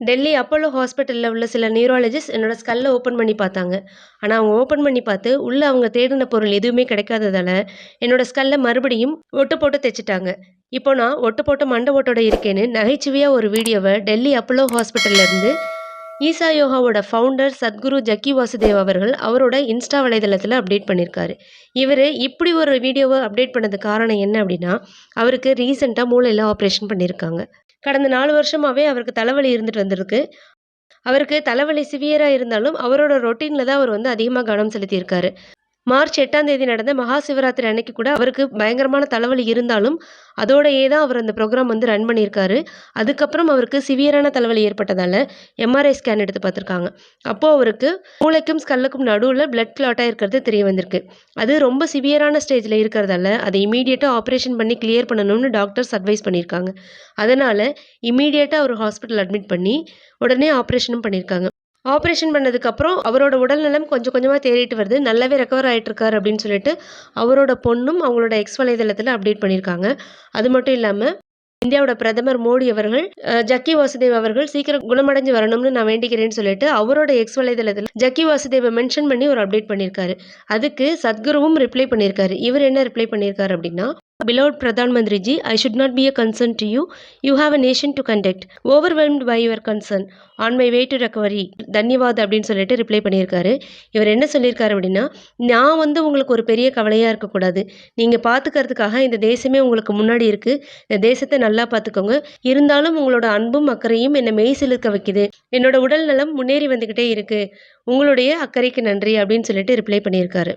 Delhi Apollo ஹாஸ்பிட்டலில் உள்ள சில நியூராலஜிஸ்ட் என்னோட ஸ்கல்லை ஓப்பன் பண்ணி பார்த்தாங்க. ஆனால் அவங்க ஓப்பன் பண்ணி பார்த்து உள்ளே அவங்க தேடின பொருள் எதுவுமே கிடைக்காததால என்னோட ஸ்கல்லை மறுபடியும் ஒட்டு போட்டு தைச்சிட்டாங்க இப்போ நான் ஒட்டு போட்டு மண்டை ஓட்டோட இருக்கேன்னு நகைச்சுவையாக ஒரு வீடியோவை டெல்லி அப்போலோ ஹாஸ்பிட்டல்லேருந்து ஈசா யோகாவோட ஃபவுண்டர் சத்குரு ஜக்கி வாசுதேவ் அவர்கள் அவரோட இன்ஸ்டா வலைதளத்தில் அப்டேட் பண்ணியிருக்காரு இவர் இப்படி ஒரு வீடியோவை அப்டேட் பண்ணது காரணம் என்ன அப்படின்னா அவருக்கு ரீசெண்டாக மூளையில் ஆப்ரேஷன் பண்ணியிருக்காங்க கடந்த நாலு வருஷமாகவே அவருக்கு தலைவலி இருந்துட்டு வந்திருக்கு. அவருக்கு தலைவலி சிவியராக இருந்தாலும் அவரோட ரொட்டீனில் தான் அவர் வந்து அதிகமாக கவனம் செலுத்தியிருக்காரு. மார்ச் எட்டாம் தேதி நடந்த மகா சிவராத்திரி அன்னைக்கு கூட அவருக்கு பயங்கரமான தலைவலி இருந்தாலும் அதோடையே தான் அவர் அந்த ப்ரோக்ராம் வந்து ரன் பண்ணியிருக்காரு. அதுக்கப்புறம் அவருக்கு சிவியரான தலைவலி ஏற்பட்டதால் எம்ஆர்ஐ ஸ்கேன் எடுத்து பார்த்துருக்காங்க. அப்போது அவருக்கு மூளைக்கும் ஸ்கல்லுக்கும் நடுவில் பிளட் கிளாட்டாக இருக்கிறது தெரிய வந்திருக்கு. அது ரொம்ப சிவியரான ஸ்டேஜில் இருக்கிறதால அதை இமீடியட்டாக ஆப்ரேஷன் பண்ணி கிளியர் பண்ணணும்னு டாக்டர்ஸ் அட்வைஸ் பண்ணியிருக்காங்க. அதனால் இமீடியட்டாக அவர் ஹாஸ்பிட்டல் அட்மிட் பண்ணி உடனே ஆப்ரேஷனும் பண்ணியிருக்காங்க. ஆப்ரேஷன் பண்ணதுக்கப்புறம் அவரோட உடல்நலம் கொஞ்சம் கொஞ்சமாக தேறிட்டு வருது. நல்லாவே ரெக்கவர் ஆகிட்டுருக்காரு அப்படின்னு சொல்லிட்டு அவரோட பொண்ணும் அவங்களோட எக்ஸ் வலைதளத்தில் அப்டேட் பண்ணியிருக்காங்க. அது மட்டும் இல்லாமல் இந்தியாவோட பிரதமர் மோடி அவர்கள் ஜக்கி வாசுதேவ் அவர்கள் சீக்கிரம் குணமடைஞ்சு வரணும்னு நான் வேண்டிக்கிறேன்னு சொல்லிட்டு அவரோட எக்ஸ் வலைதளத்தில் ஜக்கி வாசுதேவை மென்ஷன் பண்ணி ஒரு அப்டேட் பண்ணியிருக்காரு. அதுக்கு சத்குருவும் ரிப்ளை பண்ணியிருக்காரு. இவர் என்ன ரிப்ளை பண்ணியிருக்காரு அப்படின்னா Beloved Pradhan Mandriji, I should not be a concern to you. You have a nation to conduct. Overwhelmed by your concern. On my way to recovery தன்யவாத் அப்படின்னு சொல்லிட்டு ரிப்ளை பண்ணியிருக்காரு. இவர் என்ன சொல்லியிருக்காரு அப்படின்னா நான் வந்து உங்களுக்கு ஒரு பெரிய கவலையாக இருக்கக்கூடாது. நீங்கள் பார்த்துக்கிறதுக்காக இந்த தேசமே உங்களுக்கு முன்னாடி இருக்குது இந்த தேசத்தை நல்லா பார்த்துக்கோங்க இருந்தாலும் உங்களோட அன்பும் அக்கறையும் என்னை மெய் சிலிர்க்க வைக்குது. என்னோட உடல் நலம் முன்னேறி வந்துக்கிட்டே இருக்குது உங்களுடைய அக்கறைக்கு நன்றி அப்படின்னு சொல்லிட்டு ரிப்ளை பண்ணியிருக்காரு.